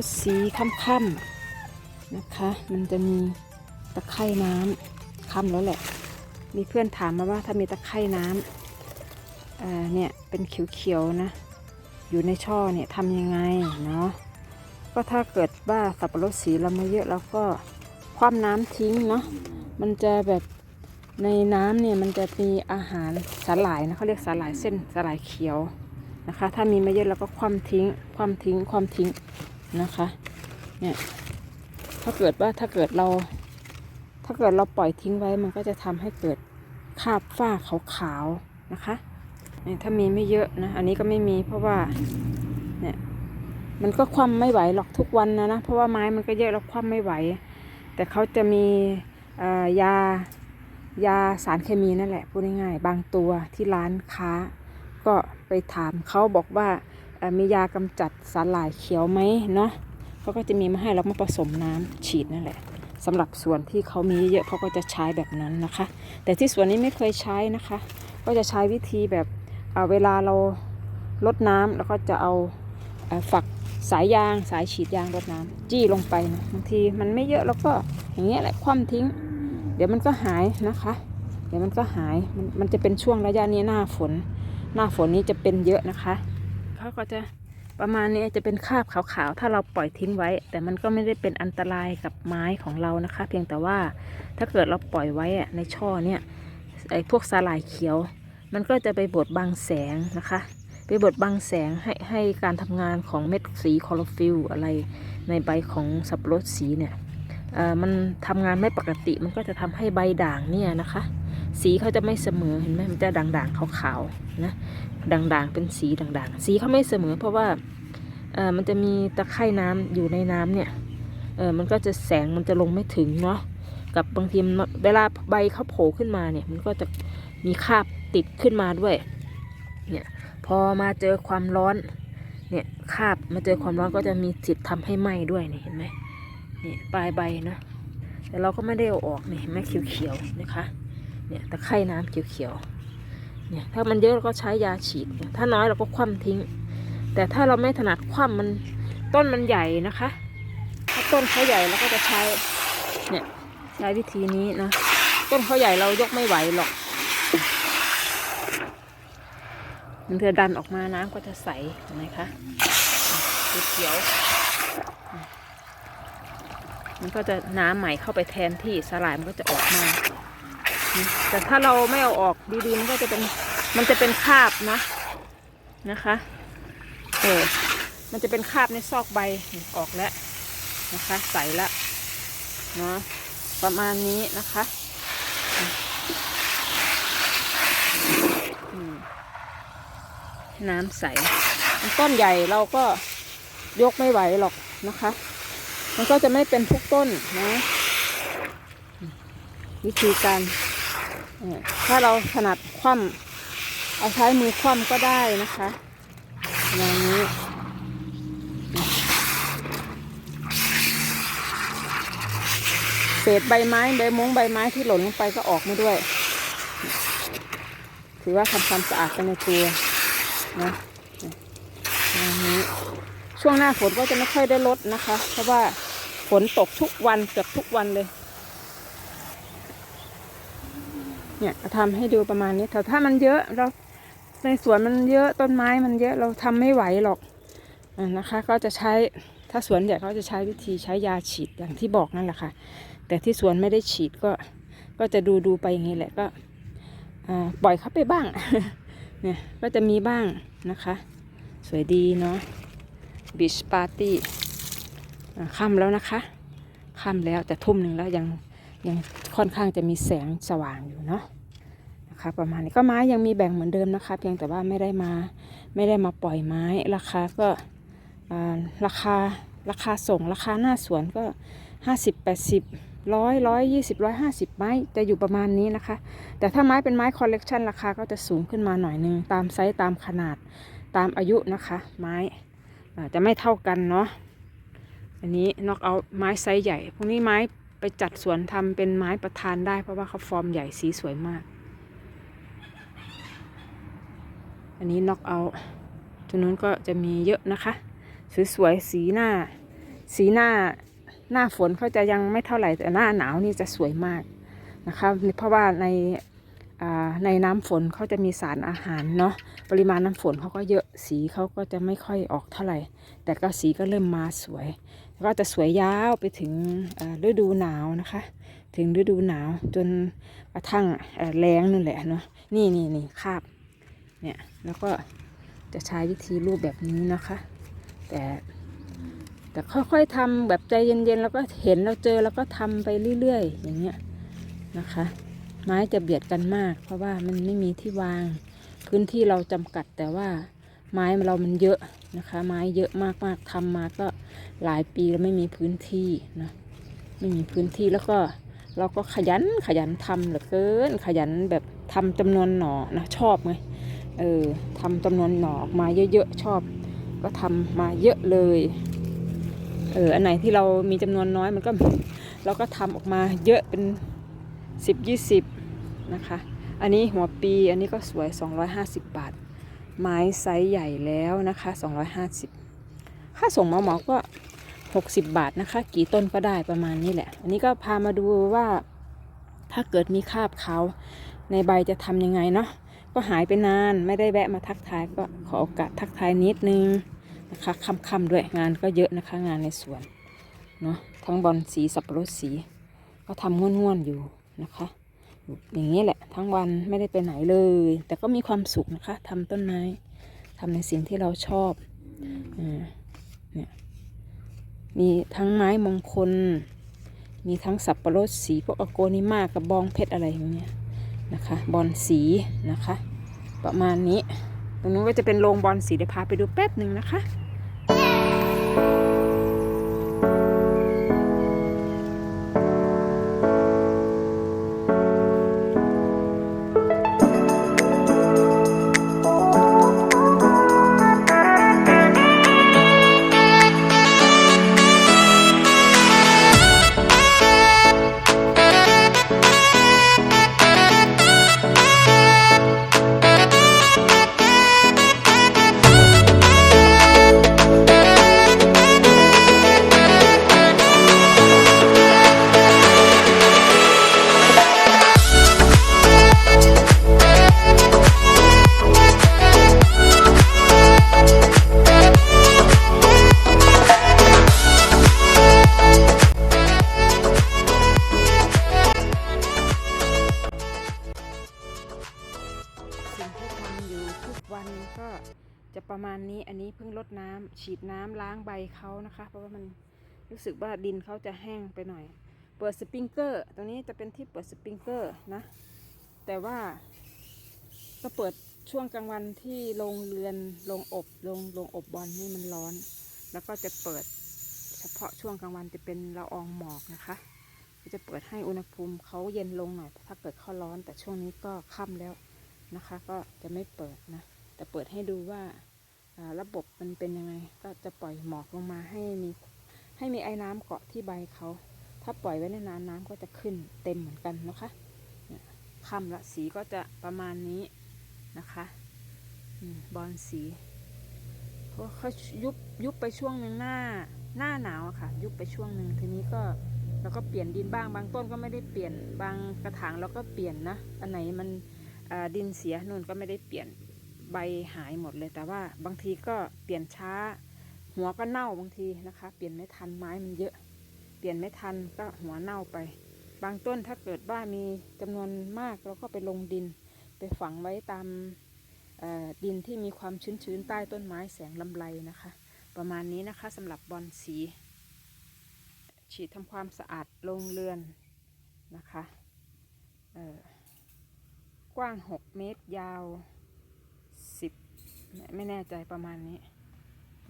รดสีค่ำๆนะคะ มันจะมีตะไคร่น้ำค่ำแล้วแหละ มีเพื่อนถามมาว่าถ้ามีตะไคร่น้ำเนี่ยเป็นเขียวๆนะ อยู่ในช่อเนี่ยทำยังไงเนาะก็ถ้าเกิดว่าสับปะรดสีเรามาเยอะแล้วก็คว่ำน้ำทิ้งเนาะมันจะแบบในน้ำเนี่ยมันจะมีอาหารสาหร่ายนะเขาเรียกสาหร่ายเส้นสาหร่ายเขียวนะคะ ถ้ามีมาเยอะเราก็คว่ำทิ้ง คว่ำทิ้ง คว่ำทิ้ง นะคะ เนี่ย ถ้าเกิดว่าถ้าเกิดเรา ถ้าเกิดเราปล่อยทิ้งไว้มันก็จะทำให้เกิดคราบฝ้าขาวๆนะคะเนี่ยถ้ามีไม่เยอะนะ อันนี้ก็ไม่มีเพราะว่า เนี่ย มันก็คว่ำไม่ไหวหรอกทุกวันนะนะ เพราะว่าไม้มันก็เยอะแล้วคว่ำไม่ไหว แต่เขาจะมียายาสารเคมีนั่นแหละพูดง่ายๆบางตัวที่ร้านค้า ก็ไปถามเขาบอกว่า มียากำจัดสาหร่ายเขียวไหมเนาะเขาก็จะมีมาให้เรามาผสมน้ำฉีดนั่นแหละสำหรับส่วนที่เขามีเยอะเขาก็จะใช้แบบนั้นนะคะ แต่ที่สวนนี้ไม่เคยใช้นะคะ ก็จะใช้วิธีแบบเอ่อเวลาเราลดน้ำแล้วก็จะเอาฝักสายยางสายฉีดยางรดน้ำจี้ลงไปนะบางทีมันไม่เยอะแล้วก็อย่างเงี้ยแหละคว่ำทิ้ง เดี๋ยวมันก็หายนะคะ เดี๋ยวมันก็หายมันมันจะเป็นช่วงระยะนี้หน้าฝน หน้าฝนนี้จะเป็นเยอะนะคะ เขาก็จะประมาณนี้จะเป็นคราบขาวๆ ถ้าเราปล่อยทิ้งไว้ แต่มันก็ไม่ได้เป็นอันตรายกับไม้ของเรานะคะ เพียงแต่ว่าถ้าเกิดเราปล่อยไว้อะในช่อเนี่ยไอ้พวกสาหร่ายเขียว มันก็จะไปบดบังแสงนะคะ ไปบดบังแสงให้ให้การทำงานของเม็ดสีคลอโรฟิลอะไรในใบของสับปะรดสีเนี่ยมันทำงานไม่ปกติมันก็จะทำให้ใบด่างเนี่ยนะคะ สีเขาจะไม่เสมอเห็นไหมมันจะด่างๆขาวๆนะด่างๆเป็นสีด่างๆ สีเขาไม่เสมอเพราะว่าเออมันจะมีตะไคร่น้ำอยู่ในน้ำเนี่ยเออมันก็จะแสงมันจะลงไม่ถึงเนาะกับบางทีเวลาใบเขาโผล่ขึ้นมาเนี่ยมันก็จะมีคราบติดขึ้นมาด้วยเนี่ยพอมาเจอความร้อนเนี่ยคาบมาเจอความร้อนก็จะมีสิทธิ์ทำให้ไหม้ด้วยเนี่ยเห็นไหมเนี่ยปลายใบนะแต่เราก็ไม่ได้เอาออกนี่ยเห็นไหมเขียวๆนะคะ เนี่ยตะไคร่น้ำเขียวๆเนี่ยถ้ามันเยอะเราก็ใช้ยาฉีดเนี่ยถ้าน้อยเราก็คว่ำทิ้ง แต่ถ้าเราไม่ถนัดคว่ำมันต้นมันใหญ่นะคะ ถ้าต้นเขาใหญ่เราก็จะใช้เนี่ยใช้วิธีนี้นะต้นเขาใหญ่เรายกไม่ไหวหรอกมันเธอดันออกมาน้ำก็จะใสเห็นไหมคะเขียวมันก็จะน้ำใหม่เข้าไปแทนที่สลายมันก็จะออกมา แต่ถ้าเราไม่เอาออกดีๆมันก็จะเป็นมันจะเป็นคราบนะนะคะเออมันจะเป็นคราบในซอกใบออกแล้วนะคะ ใสแล้วเนาะประมาณนี้นะคะน้ำใสต้นใหญ่เราก็ยกไม่ไหวหรอกนะคะ มันก็จะไม่เป็นทุกต้นนะ วิธีการ ถ้าเราถนัดคว่ำเอาใช้มือคว่ำก็ได้นะคะอย่างนี้เศษใบไม้ใบมงใบไม้ที่หล่นลงไปก็ออกมาด้วย ถือว่าทำความสะอาดไปในตัวนะอย่างนี้ช่วงหน้าฝนก็จะไม่ค่อยได้ลดนะคะ เพราะว่าฝนตกทุกวันเกือบทุกวันเลย เนี่ยทำให้ดูประมาณนี้แต่ถ้ามันเยอะเราในสวนมันเยอะต้นไม้มันเยอะเราทำไม่ไหวหรอกนะคะ ก็จะใช้ถ้าสวนใหญ่เขาจะใช้วิธีใช้ยาฉีดอย่างที่บอกนั่นแหละค่ะ แต่ที่สวนไม่ได้ฉีดก็ก็จะดูดูไปอย่างนี้แหละก็ปล่อยเขาไปบ้างเนี่ยก็จะมีบ้างนะคะ สวยดีเนาะบีชปาร์ตี้ค่ำแล้วนะคะค่ำแล้วแต่ทุ่มหนึ่งแล้วยัง ยังค่อนข้างจะมีแสงสว่างอยู่เนาะนะคะประมาณนี้ก็ไม้ยังมีแบ่งเหมือนเดิมนะคะเพียงแต่ว่าไม่ได้มาไม่ได้มาปล่อยไม้ราคาก็ราคาราคาส่งราคาหน้าสวนก็ห้าสิบแปดสิบร้อยร้อยยี่สิบร้อยห้าสิบไม้จะอยู่ประมาณนี้นะคะ แต่ถ้าไม้เป็นไม้คอลเลกชันราคาก็จะสูงขึ้นมาหน่อยนึง ตามไซส์ตามขนาดตามอายุนะคะ ไม้จะไม่เท่ากันเนาะอันนี้นอกเอาไม้ไซส์ใหญ่ พวกนี้ไม้ ไปจัดสวนทำเป็นไม้ประทานได้เพราะว่าเขาฟอร์มใหญ่สีสวยมาก อันนี้น็อกเอาตรงนู้นก็จะมีเยอะนะคะ สวยๆสีหน้า สีหน้าหน้าฝนเขาจะยังไม่เท่าไหร่แต่หน้าหนาวนี่จะสวยมากนะคะเพราะว่าใน ในน้ำฝนเขาจะมีสารอาหารเนาะปริมาณน้ำฝนเขาก็เยอะสีเขาก็จะไม่ค่อยออกเท่าไหร่ แต่ก็สีก็เริ่มมาสวย ก็จะสวยยาวไปถึงฤดูหนาวนะคะ ถึงฤดูหนาวจนกระทั่งเอ่อแล้งนั่นแหละเนาะนี่นี่นี่คาบเนี่ยแล้วก็จะใช้วิธีรูปแบบนี้นะคะ แต่แต่ค่อยๆทำแบบใจเย็นๆแล้วก็เห็นเราเจอแล้วก็ทำไปเรื่อยๆ อย่างเงี้ยนะคะ ไม้จะเบียดกันมาก เพราะว่ามันไม่มีที่วาง พื้นที่เราจำกัดแต่ว่าไม้เรามันเยอะนะคะ ไม้เยอะมากๆทำมาก็หลายปีแล้วไม่มีพื้นที่นะไม่มีพื้นที่แล้วก็เราก็ขยันขยันทำเหลือเกิน ขยันแบบทำจำนวนหนอนะชอบไงเออทำจำนวนหน่อออกมาเยอะๆชอบ ก็ทำมาเยอะเลยเอออันไหนที่เรามีจำนวนน้อยมันก็เราก็ทำออกมาเยอะเป็น สิบยี่สิบนะคะ อันนี้หัวปีอันนี้ก็สวย 250 บาท ไม้ไซส์ใหญ่แล้วนะคะ 250 ค่าส่งหมอหมอก็ 60 บาทนะคะ กี่ต้นก็ได้ประมาณนี้แหละ อันนี้ก็พามาดูว่าถ้าเกิดมีคราบเขาในใบจะทำยังไงเนาะก็หายไปนานไม่ได้แวะมาทักทายก็ขอโอกาสทักทายนิดนึงนะคะค่ำๆด้วยงานก็เยอะนะคะงานในสวนเนาะทั้งบอลสีสับปะรดสี ก็ทำง่วนๆอยู่ นะคะอย่างนี้แหละทั้งวันไม่ได้ไปไหนเลย แต่ก็มีความสุขนะคะทำต้นไม้ทำในสิ่งที่เราชอบอ่าเนี่ยมีทั้งไม้มงคล มีทั้งสับปะรดสีพวกอโกนิมากับบองเพชรอะไรอย่างเงี้ยนะคะบอลสีนะคะ ประมาณนี้ ตรงนู้นก็จะเป็นโรงบอลสีเดี๋ยวพาไปดูแป๊บหนึ่งนะคะ เพิ่งรดน้ำฉีดน้ำล้างใบเขานะคะ เพราะว่ามันรู้สึกว่าดินเขาจะแห้งไปหน่อย เปิดสปริงเกอร์ ตรงนี้จะเป็นที่เปิดสปริงเกอร์นะ แต่ว่าก็เปิดช่วงกลางวันที่โรงเรือนโรงอบโรงโรงอบบอลนี่มันร้อน แล้วก็จะเปิดเฉพาะช่วงกลางวันจะเป็นละอองหมอกนะคะจะเปิดให้อุณหภูมิเขาเย็นลงหน่อยถ้าเกิดเขาร้อน แต่ช่วงนี้ก็ค่ำแล้วนะคะ ก็จะไม่เปิดนะ แต่เปิดให้ดูว่า ระบบมันเป็นยังไง ก็จะปล่อยหมอกลงมาให้มีให้มีไอ้น้ำเกาะที่ใบเขา ถ้าปล่อยไว้นานๆน้ำก็จะขึ้นเต็มเหมือนกันนะคะเนี่ยค่ำละสีก็จะประมาณนี้นะคะบอลสีเพราะเขายุบยุบไปช่วงหนึ่งหน้าหน้าหนาวอะค่ะ ยุบไปช่วงหนึ่งทีนี้ก็เราก็เปลี่ยนดินบ้างบางต้นก็ไม่ได้เปลี่ยนบางกระถางเราก็เปลี่ยนนะอันไหนมันดินเสียนู่นก็ไม่ได้เปลี่ยน ใบหายหมดเลย แต่ว่าบางทีก็เปลี่ยนช้า หัวก็เน่าบางทีนะคะ เปลี่ยนไม่ทันไม้มันเยอะ เปลี่ยนไม่ทันก็หัวเน่าไป บางต้นถ้าเกิดว่ามีจำนวนมากเราก็ไปลงดิน ไปฝังไว้ตามดินที่มีความชื้นๆใต้ต้นไม้แสงลำไรนะคะ ประมาณนี้นะคะสำหรับบอลสี ฉีดทำความสะอาดโรงเรือนนะคะกว้าง 6 เมตรยาว ไม่แน่ใจประมาณนี้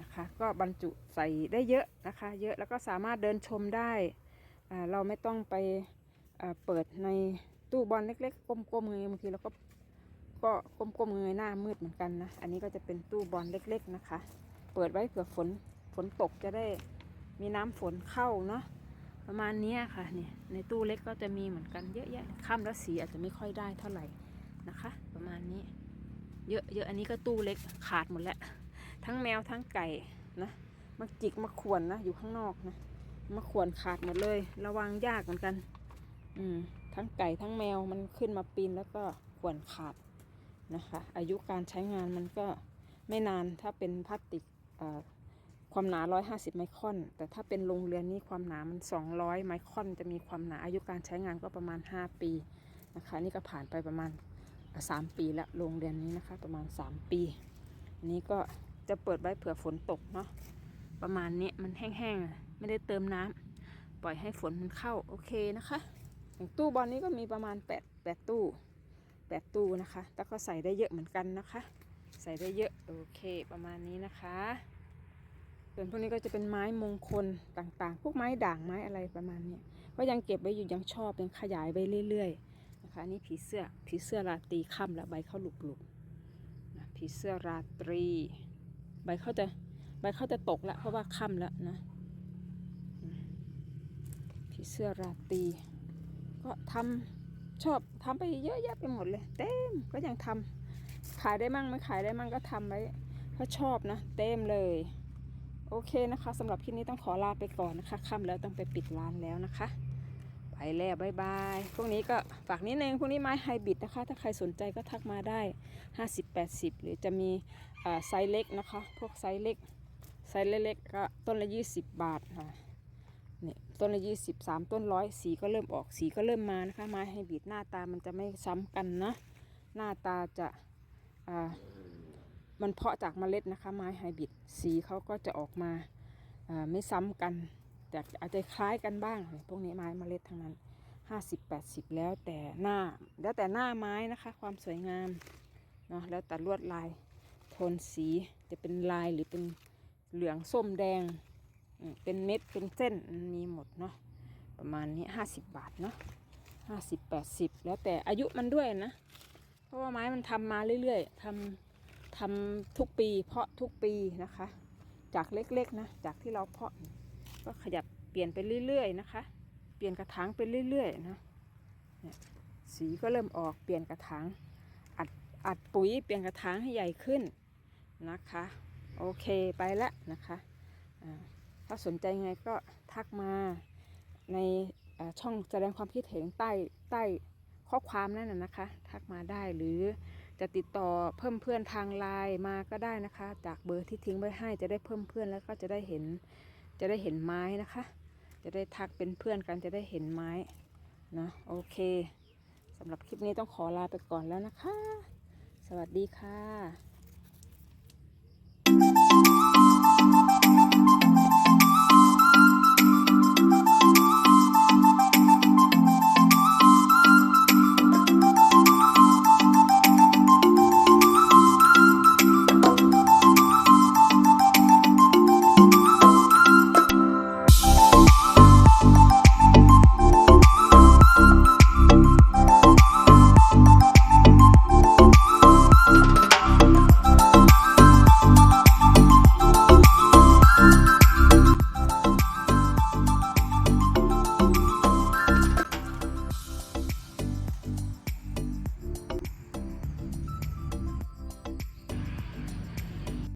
นะคะ ก็บรรจุใส่ได้เยอะนะคะ เยอะแล้วก็สามารถเดินชมได้เราไม่ต้องไปเปิดในตู้บอลเล็ก ๆก้มๆเงยบางทีเราก็ก็ก้มๆเงยหน้ามืดเหมือนกันนะ อันนี้ก็จะเป็นตู้บอลเล็ก ๆนะคะ เปิดไว้เผื่อฝนฝนตกจะได้มีน้ำฝนเข้าเนาะประมาณนี้ค่ะเนี่ยในตู้เล็กก็จะมีเหมือนกันเยอะแยะค่ำแล้วสีอาจจะไม่ค่อยได้เท่าไหร่นะคะ ประมาณนี้ เยอะเยอะอันนี้ก็ตู้เล็กขาดหมดแล้ว ทั้งแมวทั้งไก่นะมาจิกมาขวนนะอยู่ข้างนอกนะมาขวนขาดหมดเลย ระวังยากเหมือนกัน อืมทั้งไก่ทั้งแมวมันขึ้นมาปีนแล้วก็ขวนขาดนะคะ อายุการใช้งานมันก็ไม่นานถ้าเป็นพลาสติกความหนา 150 ไมครอน แต่ถ้าเป็นโรงเรือนนี้ความหนามัน 200 ไมครอน จะมีความหนาอายุการใช้งานก็ประมาณ 5 ปีนะคะ นี่ก็ผ่านไปประมาณ 3ปีละโรงเรือนนี้นะคะ ประมาณ3ปีอันนี้ก็จะเปิดไว้เผื่อฝนตกเนาะประมาณนี้มันแห้งๆไม่ได้เติมน้ำปล่อยให้ฝนมันเข้าโอเคนะคะอย่างตู้บอลนี้ก็มีประมาณ8 8ตู้8ตู้นะคะแต่ก็ใส่ได้เยอะเหมือนกันนะคะ ใส่ได้เยอะโอเคประมาณนี้นะคะส่วนพวกนี้ก็จะเป็นไม้มงคลต่างๆ พวกไม้ด่างไม้อะไรประมาณนี้ก็ยังเก็บไว้อยู่ยังชอบยังขยายไปเรื่อย ๆ นะคะนี่ผีเสื้อผีเสื้อราตรีค่ำและใบเข้าหลุกๆนะผีเสื้อราตรี ใบเขาจะใบเขาจะตกแล้วเพราะว่าค่ำแล้วนะผีเสื้อราตรีก็ทำชอบทำไปเยอะแยะไปหมดเลย เต็มก็ยังทำขายได้มั่งไม่ขายได้มั่งก็ทำไว้เพราะชอบนะ เต็มเลย โอเคนะคะสำหรับคลิปนี้ต้องขอลาไปก่อนนะคะค่ำแล้วต้องไปปิดร้านแล้วนะคะ ไปแล้วบายบายพวกนี้ก็ฝากนิดนึงพวกนี้ไม้ไฮบริดนะคะ ถ้าใครสนใจก็ทักมาได้ 50-80 หรือจะมีไซส์เล็กนะคะ พวกไซส์เล็ก ไซส์เล็กๆก็ต้นละ 20 บาทค่ะนี่ต้นละ20 3ต้นร้อยสีก็เริ่มออกสีก็เริ่มมานะคะไม้ไฮบริดหน้าตามันจะไม่ซ้ำกันนะหน้าตาจะอ่ามันเพาะจากเมล็ดนะคะไม้ไฮบริดสีเขาก็จะออกมาาไม่ซ้ำกัน แต่อาจจะคล้ายกันบ้าง พวกนี้ไม้เมล็ดทั้งนั้น 50 80 แล้วแต่หน้า แล้วแต่หน้าไม้นะคะ ความสวยงามเนาะแล้วแต่ลวดลายโทนสีจะเป็นลายหรือเป็นเหลืองส้มแดง เป็นเม็ดเป็นเส้นมีหมดเนาะประมาณนี้ 50 บาทเนาะ50 80 แล้วแต่อายุมันด้วยนะ เพราะว่าไม้มันทำมาเรื่อยๆทำทำทุกปีเพาะทุกปีนะคะ จากเล็กๆนะ จากที่เราเพาะ ก็ขยับเปลี่ยนไปเรื่อยๆนะคะ เปลี่ยนกระถางไปเรื่อยๆนะสีก็เริ่มออกเปลี่ยนกระถางอัดอัดปุ๋ยเปลี่ยนกระถางให้ใหญ่ขึ้นนะคะ โอเคไปแล้วนะคะถ้าสนใจไงก็ทักมาในช่องแสดงความคิดเห็นใต้ใต้ข้อความนั่นนะนะคะ ทักมาได้หรือจะติดต่อเพิ่มเพื่อนทางไลน์มาก็ได้นะคะ จากเบอร์ที่ทิ้งไว้ให้จะได้เพิ่มเพื่อนแล้วก็จะได้เห็น จะได้เห็นไม้นะคะ จะได้ทักเป็นเพื่อนกันจะได้เห็นไม้นะโอเคสำหรับคลิปนี้ต้องขอลาไปก่อนแล้วนะคะ สวัสดีค่ะ